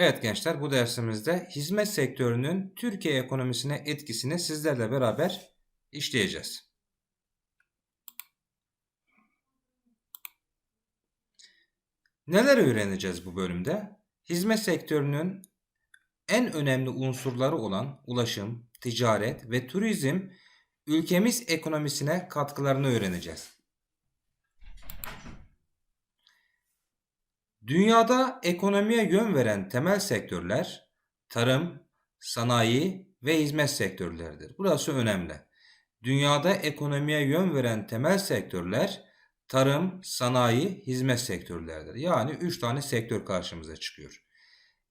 Evet gençler bu dersimizde hizmet sektörünün Türkiye ekonomisine etkisini sizlerle beraber işleyeceğiz. Neler öğreneceğiz bu bölümde? Hizmet sektörünün en önemli unsurları olan ulaşım, ticaret ve turizm ülkemiz ekonomisine katkılarını öğreneceğiz. Dünyada ekonomiye yön veren temel sektörler tarım, sanayi ve hizmet sektörleridir. Burası önemli. Dünyada ekonomiye yön veren temel sektörler tarım, sanayi, hizmet sektörleridir. Yani 3 tane sektör karşımıza çıkıyor.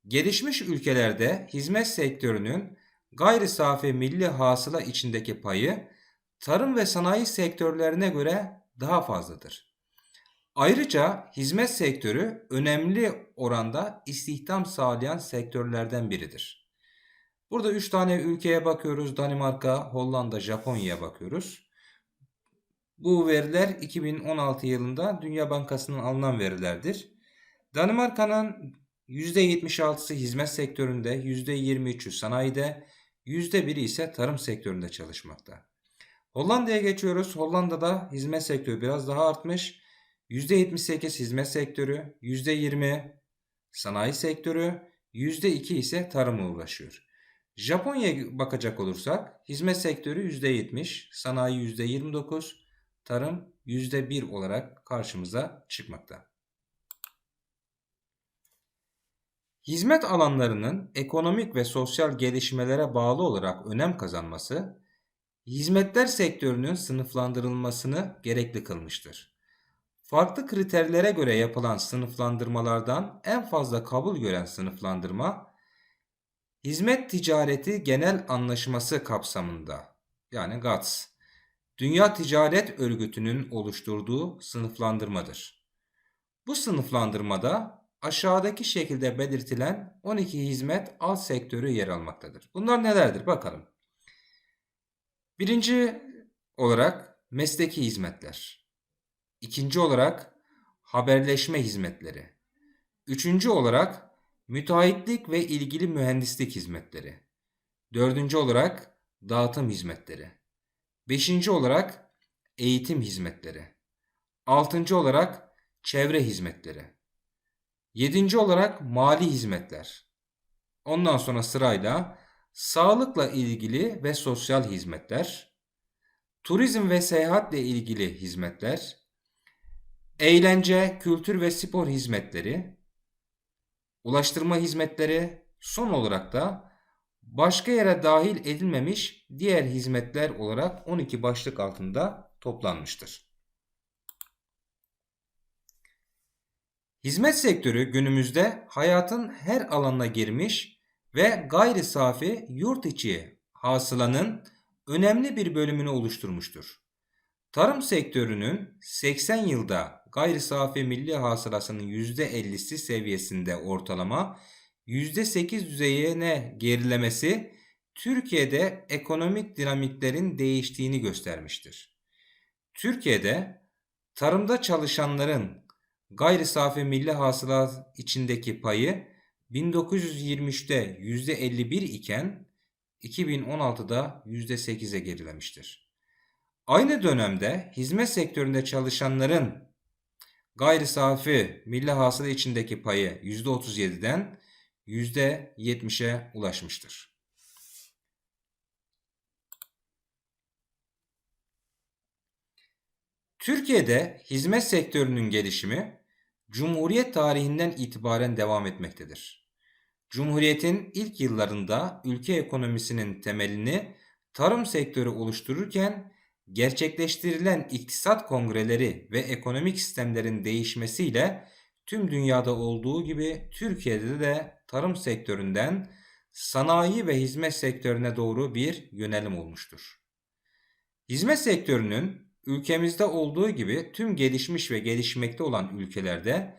Gelişmiş ülkelerde hizmet sektörünün gayri safi milli hasıla içindeki payı tarım ve sanayi sektörlerine göre daha fazladır. Ayrıca hizmet sektörü önemli oranda istihdam sağlayan sektörlerden biridir. Burada 3 tane ülkeye bakıyoruz. Danimarka, Hollanda, Japonya'ya bakıyoruz. Bu veriler 2016 yılında Dünya Bankası'nın alınan verilerdir. Danimarka'nın %76'sı hizmet sektöründe, %23'ü sanayide, %1'i ise tarım sektöründe çalışmakta. Hollanda'ya geçiyoruz. Hollanda'da hizmet sektörü biraz daha artmış. %78 hizmet sektörü, %20 sanayi sektörü, %2 ise tarımla uğraşıyor. Japonya'ya bakacak olursak hizmet sektörü %70, sanayi %29, tarım %1 olarak karşımıza çıkmakta. Hizmet alanlarının ekonomik ve sosyal gelişmelere bağlı olarak önem kazanması, hizmetler sektörünün sınıflandırılmasını gerekli kılmıştır. Farklı kriterlere göre yapılan sınıflandırmalardan en fazla kabul gören sınıflandırma, Hizmet Ticareti Genel Anlaşması kapsamında yani GATS, Dünya Ticaret Örgütü'nün oluşturduğu sınıflandırmadır. Bu sınıflandırmada aşağıdaki şekilde belirtilen 12 hizmet alt sektörü yer almaktadır. Bunlar nelerdir bakalım. Birinci olarak mesleki hizmetler. İkinci olarak haberleşme hizmetleri. Üçüncü olarak müteahhitlik ve ilgili mühendislik hizmetleri. Dördüncü olarak dağıtım hizmetleri. Beşinci olarak eğitim hizmetleri. Altıncı olarak çevre hizmetleri. Yedinci olarak mali hizmetler. Ondan sonra sırayla sağlıkla ilgili ve sosyal hizmetler, turizm ve seyahatle ilgili hizmetler, eğlence, kültür ve spor hizmetleri, ulaştırma hizmetleri, son olarak da başka yere dahil edilmemiş diğer hizmetler olarak 12 başlık altında toplanmıştır. Hizmet sektörü günümüzde hayatın her alanına girmiş ve gayri safi yurt içi hasılanın önemli bir bölümünü oluşturmuştur. Tarım sektörünün 80 yılda gayri safi milli hasılasının %50'si seviyesinde ortalama %8 düzeyine gerilemesi Türkiye'de ekonomik dinamiklerin değiştiğini göstermiştir. Türkiye'de tarımda çalışanların gayri safi milli hasıla içindeki payı 1923'te %51 iken 2016'da %8'e gerilemiştir. Aynı dönemde hizmet sektöründe çalışanların gayri safi milli hasıla içindeki payı %37'den %70'e ulaşmıştır. Türkiye'de hizmet sektörünün gelişimi Cumhuriyet tarihinden itibaren devam etmektedir. Cumhuriyetin ilk yıllarında ülke ekonomisinin temelini tarım sektörü oluştururken gerçekleştirilen iktisat kongreleri ve ekonomik sistemlerin değişmesiyle tüm dünyada olduğu gibi Türkiye'de de tarım sektöründen sanayi ve hizmet sektörüne doğru bir yönelim olmuştur. Hizmet sektörünün ülkemizde olduğu gibi tüm gelişmiş ve gelişmekte olan ülkelerde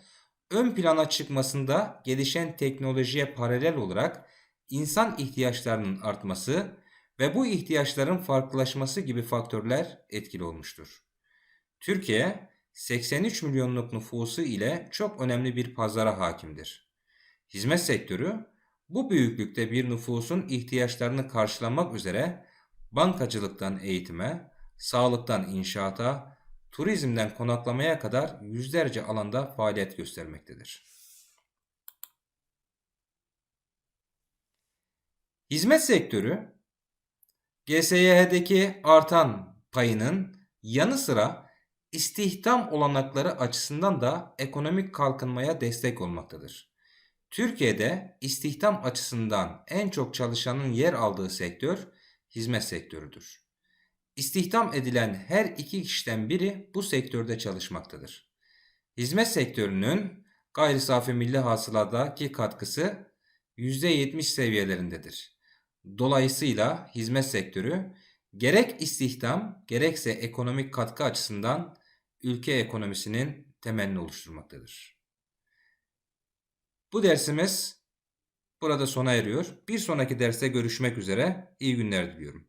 ön plana çıkmasında gelişen teknolojiye paralel olarak insan ihtiyaçlarının artması ve bu ihtiyaçların farklılaşması gibi faktörler etkili olmuştur. Türkiye 83 milyonluk nüfusu ile çok önemli bir pazara hakimdir. Hizmet sektörü bu büyüklükte bir nüfusun ihtiyaçlarını karşılamak üzere bankacılıktan eğitime, sağlıktan inşaata, turizmden konaklamaya kadar yüzlerce alanda faaliyet göstermektedir. Hizmet sektörü GSYH'deki artan payının yanı sıra istihdam olanakları açısından da ekonomik kalkınmaya destek olmaktadır. Türkiye'de istihdam açısından en çok çalışanın yer aldığı sektör hizmet sektörüdür. İstihdam edilen her iki kişiden biri bu sektörde çalışmaktadır. Hizmet sektörünün gayri safi milli hasıladaki katkısı %70 seviyelerindedir. Dolayısıyla hizmet sektörü gerek istihdam gerekse ekonomik katkı açısından ülke ekonomisinin temelini oluşturmaktadır. Bu dersimiz burada sona eriyor. Bir sonraki derste görüşmek üzere. İyi günler diliyorum.